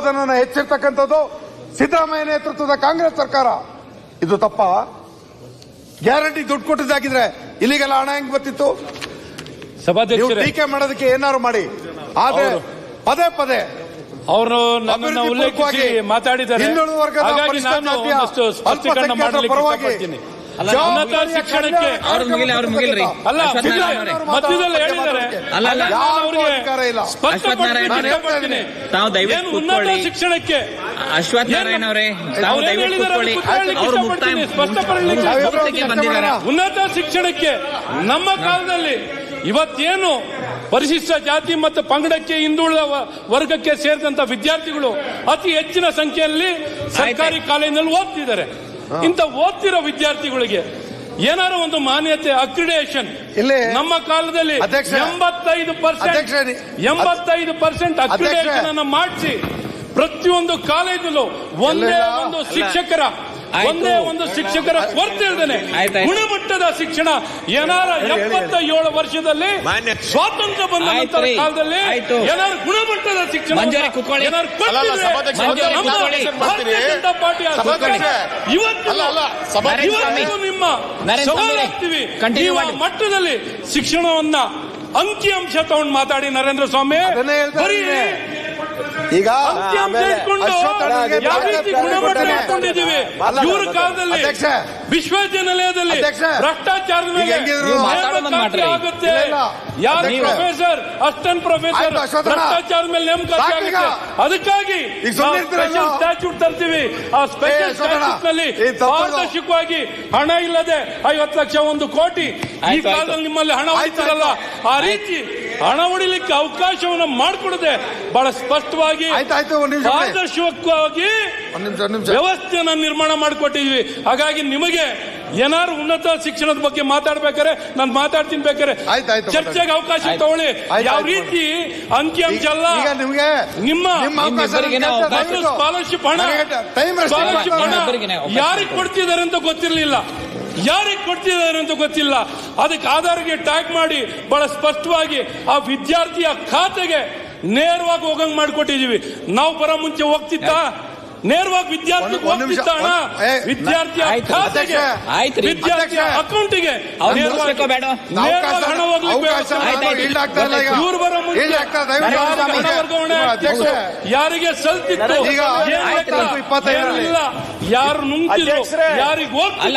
ಅದನ್ನು ಹೆಚ್ಚಿರ್ತಕ್ಕಂಥದ್ದು ಸಿದ್ದರಾಮಯ್ಯ ನೇತೃತ್ವದ ಕಾಂಗ್ರೆಸ್ ಸರ್ಕಾರ. ಇದು ತಪ್ಪ. ಗ್ಯಾರಂಟಿ ದುಡ್ಡು ಕೊಟ್ಟಿದ್ದಾಗಿದ್ರೆ ಇಲ್ಲಿಗೆಲ್ಲ ಹಣ ಹೆಂಗ್ ಬರ್ತಿತ್ತು? ಟೀಕೆ ಮಾಡೋದಕ್ಕೆ ಏನಾರು ಮಾಡಿ. ಆದ್ರೆ ಪದೇ ಪದೇ ಅವರು ಉಲ್ಲೇಖಿಸಿ ಮಾತಾಡಿದ್ದಾರೆ. ಹಿಂದುಳಿದ ವರ್ಗದ ಪರವಾಗಿ ಉನ್ನತ ಶಿಕ್ಷಣಕ್ಕೆ. ಅವ್ರ ಮುಗಿಲಿ, ಅವ್ರು ಮುಗಿಲ್ರಿ. ಅಲ್ಲ. ಮಧ್ಯದಲ್ಲಿ ಹೇಳಿದ್ದಾರೆ. ಅಲ್ಲ, ಅಲ್ಲ. ಇಷ್ಟಪಡ್ತೀನಿ. ತಾವು ದಯವಿಟ್ಟು ಉನ್ನತ ಶಿಕ್ಷಣಕ್ಕೆ ಅಶ್ವಥ್ ನಾರಾಯಣ ಅವರೇ ತಾವು ದಯವಿಟ್ಟು ಕೂತ್ಕೊಳ್ಳಿ. ಅವರು ಮುಕ್ತಾಯ ಸ್ಪಷ್ಟಪಡಿಸ್ಲಿಕ್ಕೆ ಬಂದಿದ್ದಾರೆ. ಉನ್ನತ ಶಿಕ್ಷಣಕ್ಕೆ ನಮ್ಮ ಕಾಲದಲ್ಲಿ ಇವತ್ತೇನು ಪರಿಶಿಷ್ಟ ಜಾತಿ ಮತ್ತು ಪಂಗಡಕ್ಕೆ ಹಿಂದುಳಿದ ವರ್ಗಕ್ಕೆ ಸೇರಿದಂತ ವಿದ್ಯಾರ್ಥಿಗಳು ಅತಿ ಹೆಚ್ಚಿನ ಸಂಖ್ಯೆಯಲ್ಲಿ ಸರ್ಕಾರಿ ಕಾಲೇಜಿನಲ್ಲಿ ಓದ್ತಿದ್ದಾರೆ. ಇಂಥ ಓದ್ತಿರೋ ವಿದ್ಯಾರ್ಥಿಗಳಿಗೆ ಏನಾರು ಒಂದು ಮಾನ್ಯತೆ ಅಕ್ರಿಡೇಷನ್ ಇಲ್ಲಿ ನಮ್ಮ ಕಾಲದಲ್ಲಿ ಎಂಬತ್ತೈದು ಪರ್ಸೆಂಟ್ ಎಂಬತ್ತೈದು ಪರ್ಸೆಂಟ್ ಅಕ್ರಿಡೇಷನ್ ಅನ್ನು ಮಾಡಿಸಿ ಪ್ರತಿಯೊಂದು ಕಾಲೇಜಲ್ಲೂ ಒಂದೇ ಒಂದು ಶಿಕ್ಷಕರ. ಒಂದೇ ಒಂದು ಶಿಕ್ಷಕರ ಕೊರತೆ ಇಲ್ದೇನೆ. ಗುಣಮಟ್ಟದ ಶಿಕ್ಷಣ. ಏನಾರ ಎಪ್ಪತ್ತ ಏಳು ವರ್ಷದಲ್ಲಿ ಸ್ವಾತಂತ್ರ್ಯ ಬಂದ ನಂತರ. ಕಾಲದಲ್ಲಿ ಆಯ್ತು. ಏನಾರು ಗುಣಮಟ್ಟದ ಶಿಕ್ಷಣ ಜನತಾ ಇವತ್ತು ಅಲ್ಲ, ಅಲ್ಲ, ಸಭಾಧ್ಯಕ್ಷ. ಇವತ್ತು ನಿಮ್ಮ. ಮಟ್ಟದಲ್ಲಿ ಶಿಕ್ಷಣವನ್ನ ಅಂಕಿ ಅಂಶ ತಗೊಂಡು ಮಾತಾಡಿ ನರೇಂದ್ರ ಸ್ವಾಮಿ. ಈಗ ಇವ್ರ ಕಾಲದಲ್ಲಿ ಅಧ್ಯಕ್ಷ. ವಿಶ್ವವಿದ್ಯಾನಿಲಯದಲ್ಲಿ ಭ್ರಷ್ಟಾಚಾರದ ಮೇಲೆ ಆಗುತ್ತೆ. ಯಾರು ಪ್ರೊಫೆಸರ್ ಅಸಿಸ್ಟೆಂಟ್ ಪ್ರೊಫೆಸರ್. ಭ್ರಷ್ಟಾಚಾರದ ಮೇಲೆ ನೇಮಕಾತಿ ಆಗುತ್ತೆ. ಅದಕ್ಕಾಗಿ? ಸ್ಪೆಷಲ್ ಸ್ಟ್ಯಾಚ್ಯೂಟ್ ತರ್ತೀವಿ. ಆ ಸ್ಪೆಷಲ್. ಸ್ಟ್ಯಾಚ್ಯೂಟ್ನಲ್ಲಿ ಪಾರದರ್ಶಕವಾಗಿ ಹಣ ಇಲ್ಲದೆ ಐವತ್ತು ಲಕ್ಷ ಒಂದು ಕೋಟಿ ಈ ಕಾಲದಲ್ಲಿ ನಿಮ್ಮಲ್ಲಿ ಹಣ ಹೋಯ್ತಾರಲ್ಲ ಆ ರೀತಿ ಹಣ ಹೊಡಿಲಿಕ್ಕೆ ಅವಕಾಶವನ್ನು ಮಾಡಿಕೊಡದೆ ಬಹಳ ಸ್ಪಷ್ಟವಾಗಿ ಆಯ್ತು, ಆಯ್ತು, ಒಂದ್ ನಿಮಿಷ ಬಿಡಿ. ಪಾರದರ್ಶಕವಾಗಿ ವ್ಯವಸ್ಥೆಯನ್ನ ನಿರ್ಮಾಣ ಮಾಡಿಕೊಟ್ಟಿದ್ವಿ. ಹಾಗಾಗಿ ನಿಮಗೆ ಏನಾದ್ರು ಉನ್ನತ ಶಿಕ್ಷಣದ ಬಗ್ಗೆ ಮಾತಾಡ್ಬೇಕಾರೆ ನಾನು ಮಾತಾಡ್ತೀನಿ ಬೇಕಾರೆ ಆಯ್ತು, ಆಯ್ತು, ಚರ್ಚೆಗೆ ಅವಕಾಶ ತಗೊಳ್ಳಿ. ಯಾವ ರೀತಿ ಅಂಕಿಅಂಶ ಅಲ್ಲ ಈಗ ನಿಮ್ಗೆ ನಿಮ್ಮ ಸ್ಕಾಲರ್ಶಿಪ್ ಹಣ. ಸ್ಕಾಲರ್ಶಿಪ್ ಹಣ ಯಾರಿಗೆ ಕೊಡ್ತಿದ್ದಾರೆ ಅಂತ ಗೊತ್ತಿರಲಿಲ್ಲ. ಯಾರಿಗೆ ಕೊಡ್ತಿದ್ದಾರೆ ಅಂತ ಗೊತ್ತಿಲ್ಲ. ಅದಕ್ಕೆ ಆಧಾರ್ಗೆ ಟ್ಯಾಗ್ ಮಾಡಿ ಬಹಳ ಸ್ಪಷ್ಟವಾಗಿ ಆ ವಿದ್ಯಾರ್ಥಿಯ ಖಾತೆಗೆ ನೇರವಾಗಿ ಹೋಗಂಗ್ ಮಾಡಿಕೊಟ್ಟಿದೀವಿ ನಾವು ಬರೋ ಮುಂಚೆ ಹೋಗ್ತಿತ್ತ? ನೇರವಾಗಿ ವಿದ್ಯಾರ್ಥಿ ಒಂದ್- ವಿದ್ಯಾರ್ಥಿ ಆಯ್ತು, ಖಾತೆಗೆ ಅಧ್ಯಕ್ಷ. ಅಕೌಂಟಿಗೆ. ಇವ್ರು ಬರೋ. ಹಣ ವರ್ಗಾವಣೆ ಯಾರಿಗೆ ಸಲ್ತಿತ್ತು. ಯಾರು ನುಂಗ್ತಿದ್ರು? ಯಾರಿಗೆ ಅಲ್ಲ.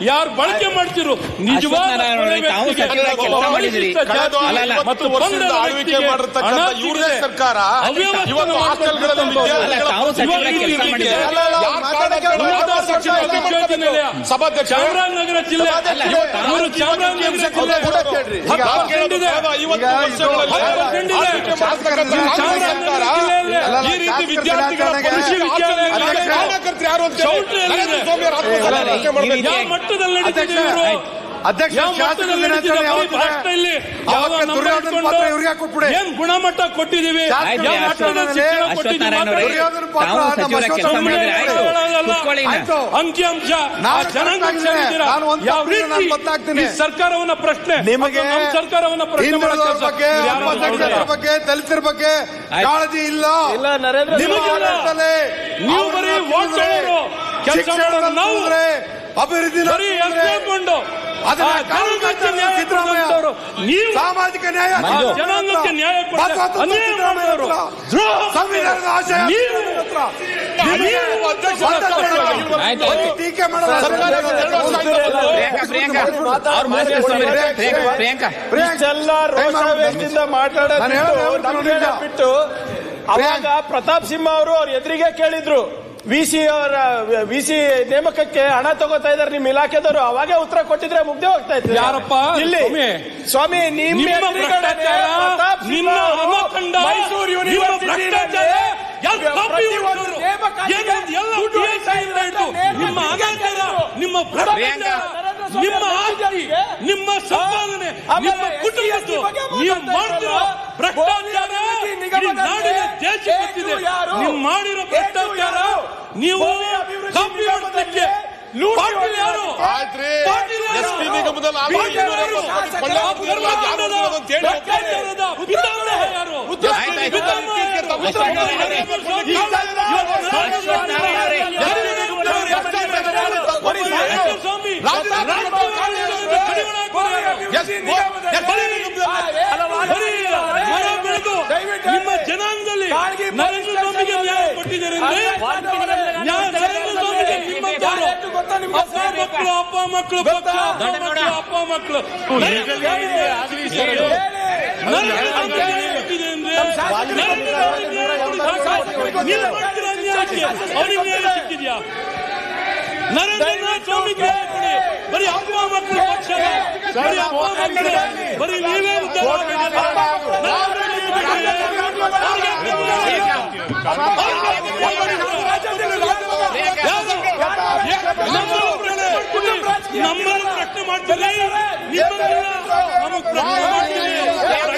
ಯಾರು ಬಳಕೆ ಮಾಡ್ತಿರು ನಿಜವಾದ. ಮತ್ತು ವ್ಯಕ್ತಿಗೆ ಹಣ ಸರ್ಕಾರ ಅವ್ಯವಸ್ಥೆ ಸಭಾಧ್ಯಕ್ಷ ಚಾಮರಾಜನಗರ ಜಿಲ್ಲೆ ಈ ರೀತಿ ವಿದ್ಯಾರ್ಥಿಗಳ ಯಾವ ಮಟ್ಟದಲ್ಲಿ ಅಧ್ಯಕ್ಷ, ಏನ್ ಗುಣಮಟ್ಟ ಕೊಟ್ಟಿದೀವಿ. ಅಂಕಿಅಂಶ. ಸರ್ಕಾರವನ್ನ ಪ್ರಶ್ನೆ ನಿಮಗೆ ನಮ್ಮ ಸರ್ಕಾರವನ್ನ ಪ್ರಶ್ನೆ ಬಗ್ಗೆ ದಲಿತರ ಬಗ್ಗೆ. ಕಾಳಜಿ ಇಲ್ಲ. ನೀವು ಬರೀ. ಕೆಲಸ ನಾವು. ಅಭಿವೃದ್ಧಿ ನೀವು ಸಾಮಾಜಿಕ ನ್ಯಾಯ ಜನಾಂಗಕ್ಕೆ ನ್ಯಾಯ. ದ್ರೋಹ ಸಂವಿಧಾನದ ಆಶಯ. ಟೀಕೆ ಮಾತಾಡೋದು ನಾನು ಹೇಳೋದು ಬಿಟ್ಟು, ಒಂದು ಬಿಟ್ಟು ಅವಾಗ ಪ್ರತಾಪ್ ಸಿಂಹ ಅವರು ಅವ್ರ ಎದುರಿಗೆ ಕೇಳಿದ್ರು. ವಿ ಸಿ ಅವರ ವಿ ಸಿ ನೇಮಕಕ್ಕೆ ಹಣ ತಗೋತಾ ಇದಾರೆ ನಿಮ್ ಇಲಾಖೆದವರು ಅವಾಗೆ ಉತ್ತರ ಕೊಟ್ಟಿದ್ರೆ ಮುಗ್ದೆ ಹೋಗ್ತಾ ಇತ್ತು. ಯಾರಪ್ಪ? ಇಲ್ಲಿ ಸ್ವಾಮಿ. ನಿಮ್ಮ ನಿಮ್ಮ ಭ್ರಷ್ಟಾಚಾರ, ನಿಮ್ಮ ಅವರು ಮೈಸೂರು ನಿಮ್ಮ ಯೂನಿವರ್ಸಿಟಿಯಲ್ಲಿ ಭ್ರಷ್ಟಾಚಾರ, ಯಾರು ಕಾಪಿ ಪ್ರತಿಯೊಂದು ಏನು ಎಲ್ಲ ದುಡ್ಡು PSI ಇಂದ ಹಿಡಿದು ನಿಮ್ಮ ಅನಾಚಾರ, ನಿಮ್ಮ ಭ್ರಷ್ಟಾಚಾರ, ನಿಮ್ಮ ಆಸ್ತಿ ನಿಮ್ಮ ಸಂಪಾದನೆ ನಿಮ್ಮ ಕುಟುಂಬದ್ದು ನೀವು ಮಾಡ್ತಿರೋ ಭ್ರಷ್ಟಾಚಾರ ನಾಡಿನ ದೇಶ ಗೊತ್ತಿದೆ ನೀವು ಮಾಡಿರೋ ಭ್ರಷ್ಟಾಚಾರ ಯಾರು? ನೀವು ಕಾಪಿ ನಿಗಮದಲ್ಲಿ ಪಾಟೀಲ್ ಯಾರು? ಪಾಟೀಲ್ ಯಾರು? ನಿಮ್ಮ ಜನಾಂಗದಲ್ಲಿ ನರೇಂದ್ರ ಸ್ವಾಮಿಗೆ ನ್ಯಾಯ ಕೊಟ್ಟಿದ್ದಾರೆ ಮಕ್ಕಳು ಅಪ್ಪ ಮಕ್ಕಳು ಅಪ್ಪ ಮಕ್ಕಳು ಅವ್ರಿಗೆ ನ್ಯಾಯ ಸಿಕ್ಕಿದ್ಯಾ? ನರೇಂದ್ರ ಸ್ವಾಮಿಗೆ ನ್ಯಾಯ ಕೊಡಿ ಬರೀ ಅಪ್ಪ ಮಕ್ಕಳು ಪಕ್ಷ ಬರೀ ಅಪ್ಪ ಮಕ್ಕಳು. ಬರೀ ನೀವೇ ಸ್ವಾಮಿಗೆ ನಮ್ಮನ್ನು ಪ್ರಶ್ನೆ ಮಾಡ್ತೀರಿ ನಿಮ್ಮನ್ನೆಲ್ಲ ನಮಗೆ ಪ್ರಶ್ನೆ ಮಾಡ್ತೀರಿ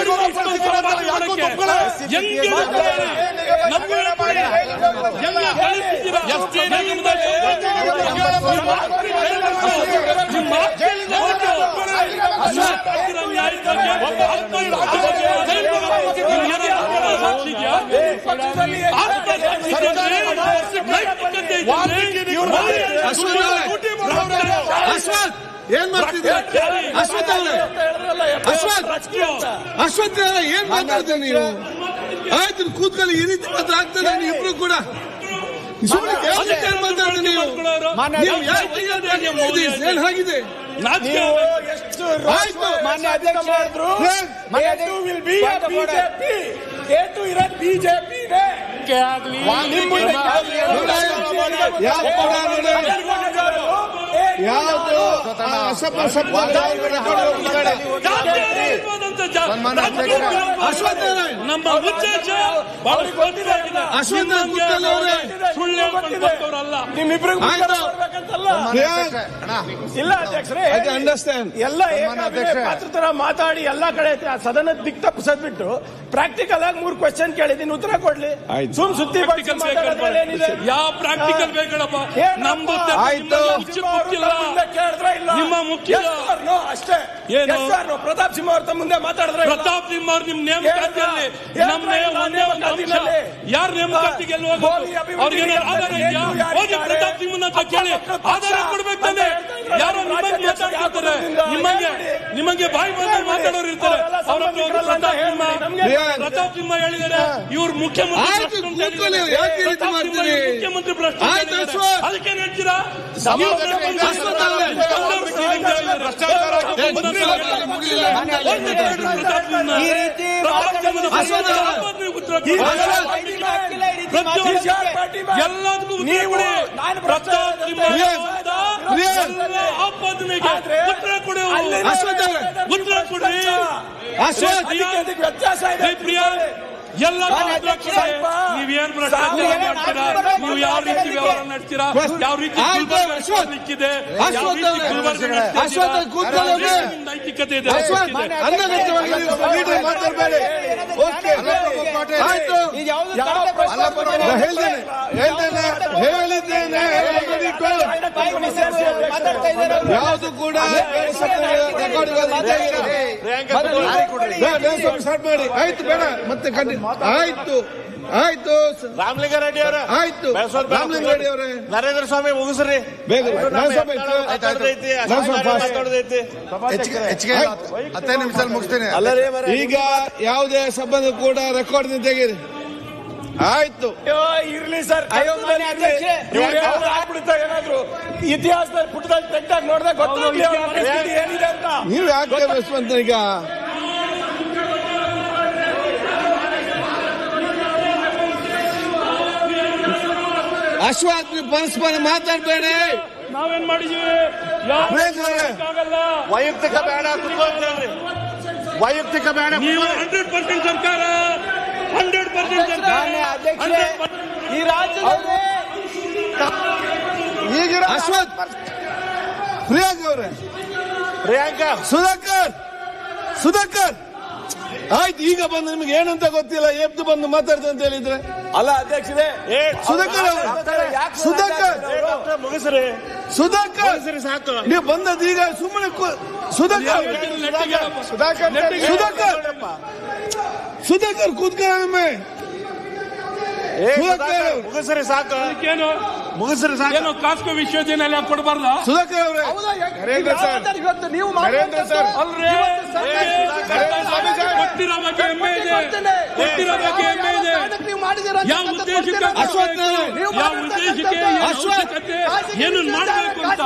ಮಾಡೋ ಧೈರ್ಯ ನಿಮಗಿದ್ಯಾ? ನಿಮ್ಮ ಆಸ್ತಿ ಬಗ್ಗೆ ಮಾತಾಡ್ರಿ. ನಿಮ್ಮ ಆಸ್ತಿ, ನಿಮ್ಮ ಸಂಪಾದನೆ, ನಿಮ್ಮ ನಿಮ್ಮ ಸಂಪಾದನೆ, ನಿಮ್ಮ ಆಸ್ತಿ, ಪಾಪ, ಏನು ವ್ಯಾಪಾರದಲ್ಲಿ ಏನು ವ್ಯಾಪಾರದಲ್ಲಿ ಇಷ್ಟೊಂದು ಸಂಪಾದನೆ ಮಾಡಕ್ಕೆ? ಹೆಂಗೆ ಮಾಡ್ತಾರೆ? ನಮ್ಗೆ ಹೇಳ್ಕೊಡಿ. ಹೆಂಗೆ ಕಳಿಸ್ತೀರಾ? ನಿಮ್ಮ ನಿಮ್ಮ ಆಸ್ತಿಯಲ್ಲಿ ನೋಡು. ಮಾತಾಡ್ತೀರಾ ನ್ಯಾಯದ ಬಗ್ಗೆ? ಆತ್ಮಹತ್ಯೆ ಬಗ್ಗೆ? ನಿಮ್ಗೇನಾದ್ರು ಸಾಕ್ಷಿ ಇದೆಯಾ? ಆತ್ಮ ಸಾಕ್ಷಿ ಇದ್ದರೆ, ನೈತಿಕತೆ ಇದ್ದರೆ, ಅಶ್ವಥ್ ಏನ್ ಮಾಡ್ತಿದ್ದೀರ ಅಶ್ವಥ್ ಅವ್ರೆ ಅಶ್ವಥ್ ಅಶ್ವಥ್ ಅವ್ರೆ ಏನ್ ಮಾತಾಡ್ತೀರ ನೀವು ಆಯ್ತು ಕೂತ್ಕೊಳ್ಳಿ ಈ ರೀತಿ ಮಾತ್ರ ಆಗ್ತದೆ ನೀವು ಇಬ್ರು ಕೂಡ ಸುಮ್ಮನೆ ಯಾಕೆ ಏನ್ ಮಾತಾಡ್ತೀರಿ ನೀವು ನೀವು ಯಾಕೆ ಹೀಗೆ ಮಾತಾಡ್ತಿದ್ದೀರಿ? ಏನ್ ಆಗಿದೆ ನಾಚಿಕೆ ನೀವು ಆಗ್ಬೇಕು. ಎಷ್ಟು ಆಯ್ತು. ಮಾನ್ಯ ಅಧ್ಯಕ್ಷ ಮಾಡಿದ್ರು ಏನ್? ವಿಲ್ ಬಿ ಬಿಜೆಪಿ ಯಾವುದು? ಅಸಭ್ಯ ಶಬ್ದ ನಮ್ಮ ಉದ್ದೇಶ ಇಲ್ಲ ಅಧ್ಯಕ್ಷರೇ. I understand. ಎಲ್ಲ ಪಾತ್ರ ಮಾತಾಡಿ ಎಲ್ಲಾ ಕಡೆ ಆ ಸದನ ದಿಕ್ ತಪ್ಪಿಸದ್ಬಿಟ್ಟು ಪ್ರಾಕ್ಟಿಕಲ್ ಆಗಿ ಮೂರು ಕ್ವಶನ್ ಕೇಳಿದೀನಿ ಉತ್ತರ ಕೊಡ್ಲಿ. ಆಯ್ತು. ಸುಮ್ ಸುದ್ದಿ ಯಾವ ಪ್ರಾಕ್ಟಿಕಲ್ ಬೇಕಲ್ಲಪ್ಪ ಏನಪ್ಪ? ನಮ್ದು ಕೇಳಿದ್ರ ಇಲ್ಲ? ನಿಮ್ಮ ಮುಖ್ಯ? ಅಷ್ಟೇ. ಏನು? ಪ್ರತಾಪ್ ಸಿಂಹ ಅವ್ರ ಮುಂದೆ ಮಾತಾಡಿದ್ರೆ ಪ್ರತಾಪ್ ನಿಮ್ಮ ಅವ್ರು ನಿಮ್ ನೇಮಕಾತಿಯಲ್ಲಿ ನಮ್ಮ ಒಂದೇ ಒಂದು ಅಂಶ. ಯಾರ ನೇಮಕಾತಿಗೆ ಎಲ್ಲಿ ಅಭಿವೃದ್ಧಿ ಅವ್ರಿಗೆ ಆಧಾರ ಇದೆಯಾ? ಹೋಗಿ ಪ್ರತಾಪ್ ನಿಮ್ಮನ್ನ ಕೇಳಿ. ಆಧಾರ ಕೊಡ್ಬೇಕು ತಾನೆ. ಯಾರೋ ನಿಮ್ಮಂಗೆ ಮಾತಾಡ್ತಿರ್ತಾರೆ ನಿಮಗೆ ನಿಮ್ಮಂಗೆ ಹೇಳ್ಬಿಡಿ. ಬಾಯಿ ಬಂದ ಮಾತಾಡೋರು ಇರ್ತಾರೆ. ಪ್ರತಾಪ್ ಸಿಂಹ. ನಮ್ಗೆ ಹೇಳಿದ್ದಾರೆ. ಇವ್ರು ಮುಖ್ಯಮಂತ್ರಿ ಮುಖ್ಯಮಂತ್ರಿ. ಅಶ್ವಥ್. ಅದಕ್ಕೆ ಹೇಳ್ತೀರಾ? ಎಲ್ಲದಕ್ಕೂ ಪ್ರತಾಪ್ ಸಿಂಹ ಆದ್ರೆ ಉತ್ತರ ಕೊಡಿ. ಅಲ್ಲಿ ಅಶ್ವಥ್ ಅವ್ರೆ. ಉತ್ತರ ಕೊಡಿ ಅಶ್ವಥ್ ಅದಕ್ಕೆ ಅದಕ್ಕೆ ವ್ಯತ್ಯಾಸ ಇದೆ. ಜೈ ಪ್ರಿಯಾಂಕ್ ಎಲ್ಲ ಉತ್ತರ ಕೊಡಿ ನೀವೇನ್ ಭ್ರಷ್ಟಾಚಾರ ಮಾಡ್ತೀರಾ ನೀವು ಯಾವ ರೀತಿ ವ್ಯವಹಾರ ನಡೆಸ್ತೀರಾ ಯಾವ ರೀತಿ. ನಿಕ್ಕಿದೆ ಯಾವ ರೀತಿ ನೈತಿಕತೆ ಇದೆ ಹೇಳಿದ್ದೇನೆ. ಯಾವುದು ಕೂಡ ಸ್ಟಾರ್ಟ್ ಮಾಡಿ ಆಯ್ತು ಬೇಡ ಮತ್ತೆ ಕಂಟಿ ಆಯ್ತು. ಆಯ್ತು. ರಾಮಲಿಂಗ ರೆಡ್ಡಿ ಅವರ. ಆಯ್ತು. ರಾಮಲಿಂಗರೆಡ್ಡಿ ಅವರೇ. ನರೇಂದ್ರ ಸ್ವಾಮಿ ಮುಗಿಸ್ರಿ. ಬೇಗ. ಹತ್ತೇ ನಿಮಿಷದಲ್ಲಿ ಮುಗಿಸ್ತೇನೆ. ಈಗ ಯಾವುದೇ ಸಂಬಂಧ ಕೂಡ ರೆಕಾರ್ಡ್ ತೆಗೀರಿ. ಆಯ್ತು. ಇರ್ಲಿ ಸರ್. ಏನಾದ್ರು. ಇತಿಹಾಸದಲ್ಲಿ ಪುಟದಲ್ಲಿ ತೆಗ್ದಾಗ ನೋಡಿದಾಗ ಗೊತ್ತಾಗ್ಲಿ ಏನಿದೆ ಅಂತ ನೀವು ಯಾಕೆ ಈಗ? ಅಶ್ವಥ್ ಬನ್ಸ್ ಪರಸ್ಪರ ಮಾತಾಡಬೇಡಿ. ನಾವೇನ್ ಮಾಡಿದೀವಿ? ವೈಯಕ್ತಿಕ ಬೇಡ ವೈಯಕ್ತಿಕ ಬೇಡ ನೀವು ಹಂಡ್ರೆಡ್ ಪರ್ಸೆಂಟ್ ಸರ್ಕಾರ. ಹಂಡ್ರೆಡ್ ಪರ್ಸೆಂಟ್ ಸರ್ಕಾರ. ಈ ರಾಜ್ಯದಲ್ಲಿ ಈಗಿರೋ ಅಶ್ವಥ್. ಪ್ರಿಯಾಂಕ್ ಅವರೇ. ಪ್ರಿಯಾಂಕಾ. ಸುಧಾಕರ್. ಸುಧಾಕರ್. ಆಯ್ತು ಈಗ ಬಂದು ನಿಮ್ಗೆ ಏನಂತ ಗೊತ್ತಿಲ್ಲ ಎದ್ದು ಬಂದು ಮಾತಾಡ್ತು ಅಂತ ಹೇಳಿದ್ರೆ? ಅಲ್ಲ ಅಧ್ಯಕ್ಷರೇ ಏ ಸುಧಾಕರ್ ಅವರು ಯಾಕೆ ಸುಧಾಕರ್ ಮುಗಿಸ್ರಿ. ಸುಧಾಕರ್ ಮುಗಿಸ್ರಿ ಸಾಕು. ನೀವು ಬಂದದ್ದು ಈಗ ಸುಮ್ಮನೆ ಕು- ಸುಧಾಕರ್ ಸುಧಾಕರ್ ಸುಧಾಕರ್ ಸುಧಾಕರ್. ಕೂತ್ಕೊಳ್ಳ. ಮುಗಿಸ್ರಿ ಸಾಕು. ಏನು? ಮುಗಿಸ್ರಿ ಸರ್ ಏನು ಕಾಸ್ಕೋ ವಿಶ್ವವಿದ್ಯಾನಿಲಯ ಕೊಡಬಾರ್ದ? ಸುಧಾಕರ್ ಅವರೇ. ನರೇಂದ್ರ ಸರ್. ಇವತ್ತು ನೀವು ನರೇಂದ್ರ ಸರ್. ಅಲ್ರೇ. ಕೊಟ್ಟಿರೋ ಬಗ್ಗೆ ಹೆಮ್ಮೆ ಇದೆ. ಕೊಟ್ಟಿರೋ ಬಗ್ಗೆ ಹೆಮ್ಮೆ ಇದೆ. ಯಾವ ಉದ್ದೇಶಕ್ಕೆ ಅಶ್ವಥ್ ನಾರಾಯಣ್. ಯಾವ ಉದ್ದೇಶಕ್ಕೆ ಏನು ಅವಶ್ಯಕತೆ ಏನು ಮಾಡಬೇಕು ಅಂತ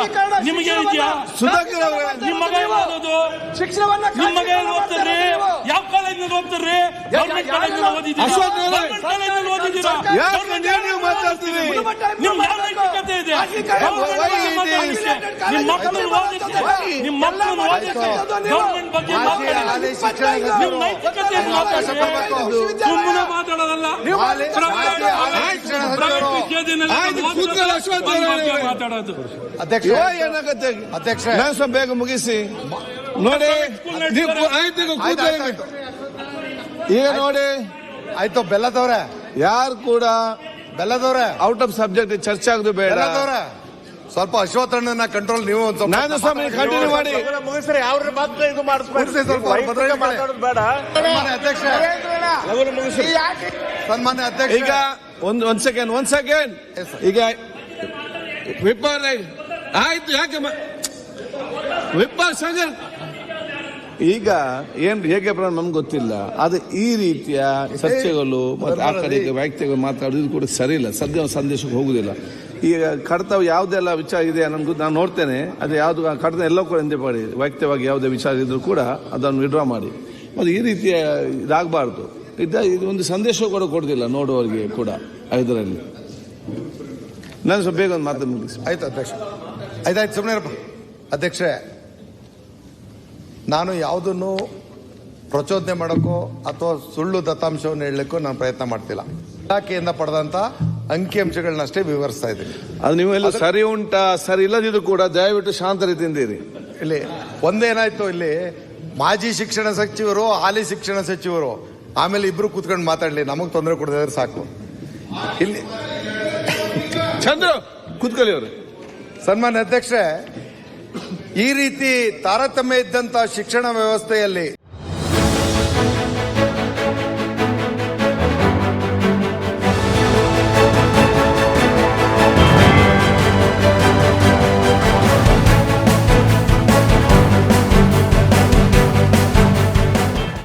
ನಿಮಗೆ ಇದೆಯಾ ಸುಧಾಕರ್ ಅವರೇ ನಿಮ್ಮ ಮಗ ಓದೋದು? ಶಿಕ್ಷಣವನ್ನ ನಿಮ್ಮ ಮಗ ಓದ್ತಾರೆ? ಯಾವ ಕಾಲೇಜ್ನಲ್ಲಿ ಓದ್ತಾರೆ? ಗೌರ್ಮೆಂಟ್ ಕಾಲೇಜ್ನಲ್ಲಿ ಓದಿದ್ದೀರಾ? ಕಾಲೇಜ್ನಲ್ಲಿ ಓದಿದ್ದೀರಾ? ಯಾಕೆ ನೀವು ಮಾತಾಡ್ತೀರಿ? ನಿಮ್ ಯಾವ ನೈತಿಕತೆ ಇದೆ ಗೌರ್ಮೆಂಟ್ ಬಗ್ಗೆ ಮಾತಾಡ್ಲಿಕ್ಕೆ. ನಿಮ್ ಮಕ್ಕಳನ್ನು ಓದಿಸಿ ನಿಮ್ ಮಕ್ಕಳನ್ನು ಗೌರ್ಮೆಂಟ್ ಬಗ್ಗೆ ಮಾತಾಡಿ ನಿಮ್ ನೈತಿಕತೆ ಮಾತಾಡಿ ಸುಮ್ಮನೆ ಮಾತಾಡೋದಲ್ಲ ಪ್ರೈವೇಟ್. ಮಾತಾಡೋದು ಅಧ್ಯಕ್ಷ ಇವಾಗ ಏನಾಗತ್ತೆ ಅಧ್ಯಕ್ಷ ನಾನು ಸ್ವಲ್ಪ ಬೇಗ ಮುಗಿಸಿ ನೋಡಿ. ಈಗ ನೋಡಿ ಆಯ್ತು ಬೆಲ್ಲದವ್ರೆ ಯಾರು ಕೂಡ ಬೆಲ್ಲದವ್ರೆ. ಔಟ್ ಆಫ್ ಸಬ್ಜೆಕ್ಟ್ ಚರ್ಚೆ ಆಗುದು ಬೇಡ. ಬೆಲ್ಲದವ್ರೆ. ಸ್ವಲ್ಪ ಅಶ್ವತ್ಥಣ್ಣನ ಕಂಟ್ರೋಲ್ ನೀವು ಒಂದ್ ಸ್ವಲ್ಪ ನಾನು ಸ್ವಾಮಿ ಕಂಟಿನ್ಯೂ ಮಾಡಿ. ಮುಗಿಸ್ರಿ ಅವ್ರ ಮಾತ್ರ ಇದು ಮುಗಿಸ್ರಿ ಸ್ವಲ್ಪ, ಅವ್ರ ಮಾಡಿಸ್ಬೇಡಿ ಮಾಡಿ. ಮಾತಾಡೋದು ಬೇಡ. ಸನ್ಮಾನ್ಯ ಅಧ್ಯಕ್ಷ. ಲಗುನ ಮುಗಿಸ್ರಿ. ಸನ್ಮಾನ್ಯ ಅಧ್ಯಕ್ಷ. ಈಗ ಒಂದ್ ಒಂದ್ ಸೆಕೆಂಡ್ ಒಂದ್ ಸೆಕೆಂಡ್ ಈಗ ವಿಪರ್ ಆಯ್ತು ಯಾಕೆ ವಿಪರ್ ಸಂಘ ಈಗ ಏನ್ ಹೇಗೆ ಪ್ರಾಣ ನಮ್ಗೆ ಗೊತ್ತಿಲ್ಲ. ಅದು ಈ ರೀತಿಯ ಚರ್ಚೆಗಳು ಮತ್ತೆ ಆ ಕಡೆ ಈ ವ್ಯಕ್ತಿಗಳು ಮಾತಾಡೋದು ಕೂಡ ಸರಿ ಇಲ್ಲ. ಸದ್ಯ ಸಂದೇಶಕ್ಕೆ ಹೋಗುದಿಲ್ಲ. ಈಗ ಕರ್ತವ್ಯ ಯಾವುದೆಲ್ಲ ವಿಚಾರ ಇದೆ ನನ್ಗೂ ನಾನು ನೋಡ್ತೇನೆ. ಅದು ಯಾವುದು ಕಡತ ಎಲ್ಲ ಕೂಡ ಎಂದೇ ಮಾಡಿ ವೈಯಕ್ತಿಕವಾಗಿ ಯಾವುದೇ ವಿಚಾರ ಇದ್ರೂ ಕೂಡ ಅದನ್ನು ವಿಡ್ರಾ ಮಾಡಿ. ಮತ್ತು ಈ ರೀತಿಯ ಇದಾಗಬಾರ್ದು. ಇದ್ದ ಇದು ಒಂದು ಸಂದೇಶ ಕೂಡ ಕೊಡೋದಿಲ್ಲ ನೋಡುವವರಿಗೆ ಕೂಡ ಇದರಲ್ಲಿ. ನಾನು ಸ್ವಲ್ಪ ಬೇಗ ಒಂದು ಮಾತು ಮುಗಿಸಿ. ಆಯ್ತು ಅಧ್ಯಕ್ಷ. ಆಯ್ತಾಯ್ತು ಸುಮ್ಮನೆ ಅಧ್ಯಕ್ಷೆ ನಾನು ಯಾವುದನ್ನು ಪ್ರಚೋದನೆ ಮಾಡೋಕ್ಕೋ ಅಥವಾ ಸುಳ್ಳು ದತ್ತಾಂಶವನ್ನು ಹೇಳಲಿಕ್ಕೂ ನಾನು ಪ್ರಯತ್ನ ಮಾಡ್ತಿಲ್ಲ. ಇಲಾಖೆಯಿಂದ ಪಡೆದಂತ ಅಂಕಿಅಂಶಗಳನ್ನಷ್ಟೇ ವಿವರಿಸ್ತಾ ಇದ್ದೀನಿ. ಅದು ನೀವು ಎಲ್ಲ ಸರಿ ಉಂಟಾ ಸರಿ ಇಲ್ಲದಿದ್ರು ಕೂಡ ದಯವಿಟ್ಟು ಶಾಂತ ರೀತಿಯಿಂದ ಇರಿ ಇಲ್ಲಿ ಒಂದೇನಾಯ್ತು ಇಲ್ಲಿ ಮಾಜಿ ಶಿಕ್ಷಣ ಸಚಿವರು ಹಾಲಿ ಶಿಕ್ಷಣ ಸಚಿವರು ಆಮೇಲೆ ಇಬ್ರು ಕೂತ್ಕೊಂಡು ಮಾತಾಡ್ಲಿ ನಮಗೆ ತೊಂದರೆ ಕೊಡದಿದ್ರೆ ಸಾಕು. ಇಲ್ಲಿ ಚಂದ್ರ ಕೂತ್ಕೊಳ್ಳಿ ಅವರು. ಸನ್ಮಾನ್ಯ ಅಧ್ಯಕ್ಷೆ ಈ ರೀತಿ ತಾರತಮ್ಯ ಇದ್ದಂತಹ ಶಿಕ್ಷಣ ವ್ಯವಸ್ಥೆಯಲ್ಲಿ